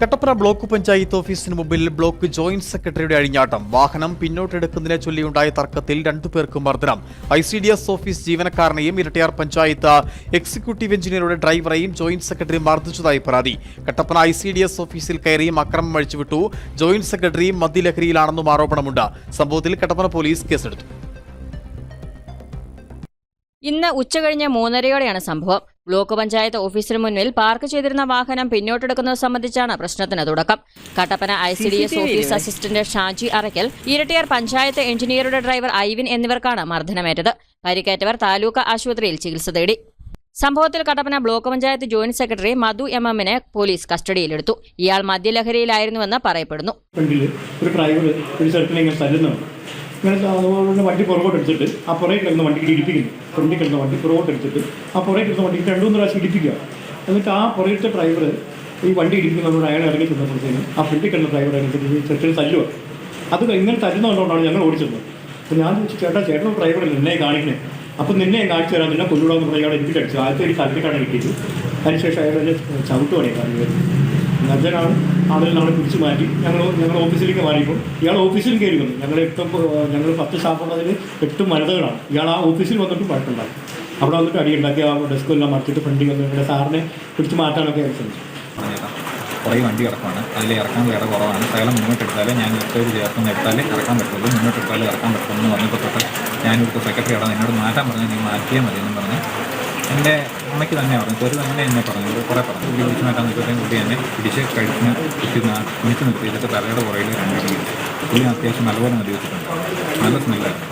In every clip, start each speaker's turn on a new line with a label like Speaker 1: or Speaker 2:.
Speaker 1: Kattappana block panchayat ഓഫീസിന് മുമ്പിൽ block joint സെക്രട്ടറിയുടെ അഴിഞ്ഞാട്ടം. വാഹനം പിന്നോട്ടെടുക്കുന്നതിനെ ചൊല്ലിയുണ്ടായ തർക്കത്തിൽ രണ്ടുപേർക്ക് മർദ്ദനം. I C D S office ജീവനക്കാരനെയും Erattayar panchayat executive എഞ്ചിനീയറുടെ ഡ്രൈവറെയും ജോയിന്റ് സെക്രട്ടറി മർദ്ദിച്ചതായി പരാതി. Kattappana I C D S ഓഫീസിൽ കയറിയും അക്രമം അഴിച്ചുവിട്ടു. ജോയിന്റ് സെക്രട്ടറി മദ്യലഹരിയിലാണെന്നും ആരോപണമുണ്ട്. സംഭവത്തിൽ കട്ടപ്പന പോലീസ് കേസെടുത്തു.
Speaker 2: ഇന്ന് ഉച്ചകഴിഞ്ഞ് മൂന്നരയോടെയാണ് സംഭവം. ബ്ലോക്ക് പഞ്ചായത്ത് ഓഫീസിന് മുന്നിൽ പാർക്ക് ചെയ്തിരുന്ന വാഹനം പിന്നോട്ടെടുക്കുന്നത് സംബന്ധിച്ചാണ് പ്രശ്നത്തിന് തുടക്കം. Kattappana I C D S office assistant Shaji Arakkal Erattayar panchayat എഞ്ചിനീയറുടെ ഡ്രൈവർ ഐവിൻ എന്നിവർക്കാണ് മർദ്ദനമേറ്റത്. പരിക്കേറ്റവർ താലൂക്ക് ആശുപത്രിയിൽ ചികിത്സ തേടി. സംഭവത്തിൽ Kattappana block panchayat joint secretary Madhu M എമ്മിനെ പോലീസ് കസ്റ്റഡിയിലെടുത്തു. ഇയാൾ മദ്യലഹരിയിലായിരുന്നുവെന്ന് പറയപ്പെടുന്നു.
Speaker 3: ഒരു ഡ്രൈവർ ഒരു സ്ഥലത്തിൽ തല്ലുന്നുണ്ട്? ഇങ്ങനെ അതുപോലെ വണ്ടി പുറകോട്ട് എടുത്തിട്ട് ആ പുറകെ കിടന്ന വണ്ടിക്ക് ഇടിപ്പിക്കുന്നു ഫ്രണ്ടിൽ കിടന്ന വണ്ടി പുറകോട്ട് എടുത്തിട്ട് ആ പുറകെ കിടന്ന വണ്ടിക്ക് രണ്ടു മൂന്ന് പ്രാവശ്യം ഇടിപ്പിക്കുക എന്നിട്ട് ആ പുറകിലത്തെ ഡ്രൈവർ ഈ വണ്ടി ഇടിപ്പിക്കുന്നതോട് അയാൾ ഇറങ്ങി ചെന്നപ്പോഴത്തേനും ആ ഫ്രണ്ടിൽ കിടന്ന ഡ്രൈവർ അനുസരിച്ച് ചെറുക്കിൽ തല്ലുക അത് ഇങ്ങനെ തരുന്നതുകൊണ്ടാണ് ഞങ്ങൾ ഓടിച്ചത് അപ്പോൾ ഞാൻ ചോദിച്ചു ചേട്ടാ ചേട്ടൻ ഡ്രൈവർ നിന്നെ കാണിക്കണേ. അപ്പം നിന്നെ കാണിച്ചു തരാം നിന്നെ കൊല്ലൂടാന്ന് പറഞ്ഞാൽ അയാൾ എനിക്ക് അടിച്ചു. ആദ്യത്തെ ഒരു കല്ലിട്ടാണ് കിട്ടിയത്. അതിനുശേഷം അയാൾ എന്നെ ചവിട്ടുപണിയെ കാണിക്കുന്നത് നജ്ജനാണ് ആളിൽ നമ്മൾ പിടിച്ചു മാറ്റി. ഞങ്ങൾ ഞങ്ങൾ ഓഫീസിലേക്ക് മാറിയപ്പോൾ ഇയാൾ ഓഫീസിൽ കയറി വന്നു. ഞങ്ങൾ എട്ട് ഞങ്ങൾ പത്ത് സ്റ്റാഫുള്ളതിൽ എട്ട് മരതകളാണ് ഇയാൾ ആ ഓഫീസിൽ വന്നിട്ട് വഴക്കുണ്ടായി അവിടെ വന്നിട്ട് അടിയുണ്ടാക്കി ആ ഡെസ്ക് എല്ലാം മറിച്ചിട്ട് ഫ്രണ്ടിൽ വന്ന് ഇവിടെ സാറിനെ പിടിച്ച് മാറ്റാനൊക്കെ ശ്രമിച്ചു.
Speaker 4: കുറേ വണ്ടി കിടക്കുവാണ്. അതിൽ ഇറക്കാൻ വേറെ കുറവാണ്. സകലം മുന്നോട്ട് എടുത്താലേ ഞാൻ ഇഷ്ടം ചേർത്ത് എടുത്താലേ ഇറക്കാൻ പറ്റുള്ളൂ. മുന്നോട്ട് എടുത്താലേ ഇറക്കാൻ പറ്റുള്ളൂ എന്ന് പറഞ്ഞപ്പോൾ തൊട്ട് ഞാൻ ഇവിടുത്തെ സെക്രട്ടറി ആണ് എന്നോട് മാറ്റാൻ പറഞ്ഞു നീ മാറ്റിയാൽ മതി പറഞ്ഞ് എന്റെ അമ്മയ്ക്ക് തന്നെ പറഞ്ഞു. ഒരു തന്നെ എന്നെ പറഞ്ഞു. ഒരു കുറേ പറഞ്ഞു. കുട്ടി വിളിച്ചു മാറ്റാൻ നിൽക്കത്തേയും കുട്ടി എന്നെ പിടിച്ച് കഴിച്ച് കുത്തി കുണിച്ച് നിർത്തിയിട്ട് തലയുടെ പുറകിൽ രണ്ടടി പുള്ളി അത്യാവശ്യം നല്ലപോലെ മദ്യവെച്ചിട്ടുണ്ട് നല്ല സ്മെല്ലായിരുന്നു.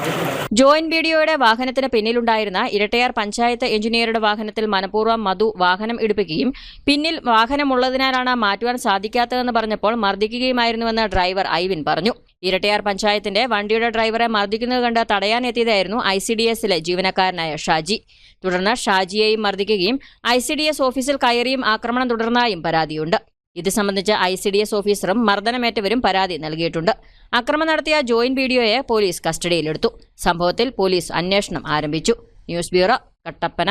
Speaker 2: ജോയിന്റ് വീഡിയോയുടെ വാഹനത്തിന് പിന്നിലുണ്ടായിരുന്ന ഇരട്ടയാർ പഞ്ചായത്ത് എഞ്ചിനീയറുടെ വാഹനത്തിൽ മനഃപൂർവം മധു വാഹനം ഇടിപ്പിക്കുകയും പിന്നിൽ വാഹനമുള്ളതിനാലാണ് മാറ്റുവാൻ സാധിക്കാത്തതെന്ന് പറഞ്ഞപ്പോൾ മർദ്ദിക്കുകയുമായിരുന്നുവെന്ന് ഡ്രൈവർ ഐവിൻ പറഞ്ഞു. ഇരട്ടയാർ പഞ്ചായത്തിന്റെ വണ്ടിയുടെ ഡ്രൈവറെ മർദ്ദിക്കുന്നത് കണ്ട് തടയാനെത്തിയതായിരുന്നു ഐ സി ഡി എസിലെ ജീവനക്കാരനായ ഷാജി. തുടർന്ന് ഷാജിയെയും മർദ്ദിക്കുകയും ഐ സി ഡി എസ് ഓഫീസിൽ കയറിയും ആക്രമണം തുടർന്നായും പരാതിയുണ്ട്. ഇത് സംബന്ധിച്ച് ഐ സി ഡി എസ് ഓഫീസറും മർദ്ദനമേറ്റവരും പരാതി നൽകിയിട്ടുണ്ട്. അക്രമം നടത്തിയ ജോയിന്റ് വീഡിയോയെ പോലീസ് കസ്റ്റഡിയിലെടുത്തു. സംഭവത്തിൽ പോലീസ് അന്വേഷണം ആരംഭിച്ചു. News bureau Kattappana.